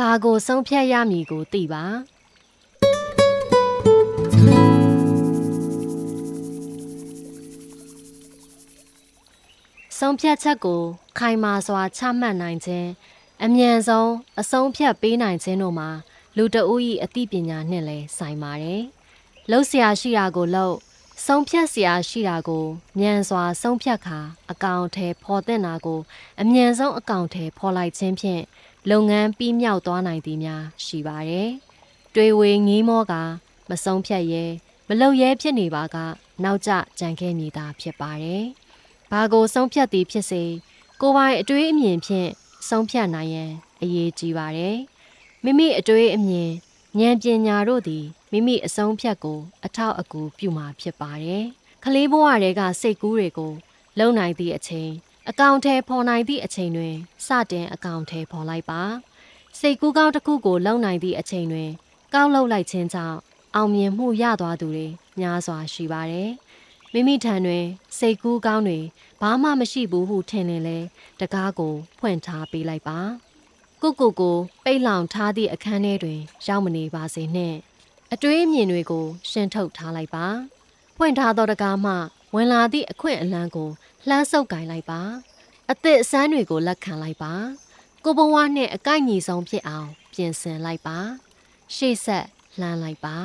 ဘာကိုဆုံးဖြတ်ရမည်ကိုသိပါဆုံးဖြတ်ချက်ကို ခိုင်မာစွာချမှတ်နိုင်ခြင်းအမြန်ဆုံးအဆုံးဖြတ်ပေးနိုင်ခြင်းတို့မှာလူတအူး၏အသိပညာနှင့်လည်းဆိုင်ပါတယ်။လှုပ်ရှားရှိရာကိုလှုပ်ဆုံးဖြတ်စရာရှိတာကိုမြန်စွာဆုံးဖြတ်ခါအကောင်အထည်ဖော်တင်တာကို အမြန်ဆုံးအကောင်အထည်ဖော်လိုက်ခြင်းဖြင့် လုပ်ငန်းပြီးမြောက်သွားနိုင်သည်များရှိပါတယ်။တွေဝေငီးမောက မဆုံးဖြတ်ရဲမလုပ်ရဲဖြစ်နေပါက နောက်ကျကြံခဲ့မိတာဖြစ်ပါတယ်။ဘာကိုဆုံးဖြတ်သည်ဖြစ်စေကိုယ်ပိုင်အတွေးအမြင်ဖြင့်ဆုံးဖြတ်နိုင်ရန်အရေးကြီးပါတယ်။မိမိအတွေးအမြင်ဉာဏ်ပညာတို့သည်မိမိအဆုံးဖြတ်ကို အထောက်အကူပြုမှာဖြစ်ပါတယ်။ကလေးဘဝတွေကစိတ်ကူးတွေကိုလုံနိုင်သည့်အချိန် အကောင့်ထဲပေါ်နိုင်သည့်အချိန်တွင်စတင်အကောင့်ထဲပေါ်လိုက်ပါစိတ်ကူးကောင်းတစ်ခုကိုလုံနိုင်သည့်အချိန်တွင် ကောက်လုပ်လိုက်ခြင်းကြောင့်အောင်မြင်မှုရသွားသူတွေများစွာရှိပါတယ်မိမိထံတွင်စိတ်ကူးကောင်းတွေဘာမှမရှိဘူးဟုထင်ရင်လဲတကားကိုဖွင့်ထားပေးလိုက်ပါကိုကိုကိုပိတ်လောင်ထားသည့်အခန်းထဲတွင် ရောက်မနေပါစေနှင့်အတွေးအမြင်တွေကိုရှင်းထုတ်ထားလိုက်ပါဖွင့်ထားသောတကားမှဝင်လာသည့်အခွင့်အလမ်းကို လှမ်းဆုပ်ကင်လိုက်ပါအသည့်အစမ်းတွေကိုလက်ခံလိုက်ပါကိုဘဝနှင့်အကိုက်ညီဆုံးဖြစ်အောင် ပြင်ဆင်လိုက်ပါ ရှေ့ဆက်လှမ်းလိုက်ပါ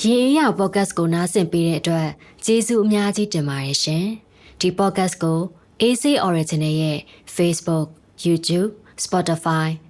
ရေအေးရပေါ့ကတ်ကိုနားဆင်ပေးတဲ့အတွက်ကျေးဇူးအများကြီးတင်ပါတယ်ရှင်ဒီပေါ့ကတ်ကို AC Original ရဲ့ Facebook YouTube Spotify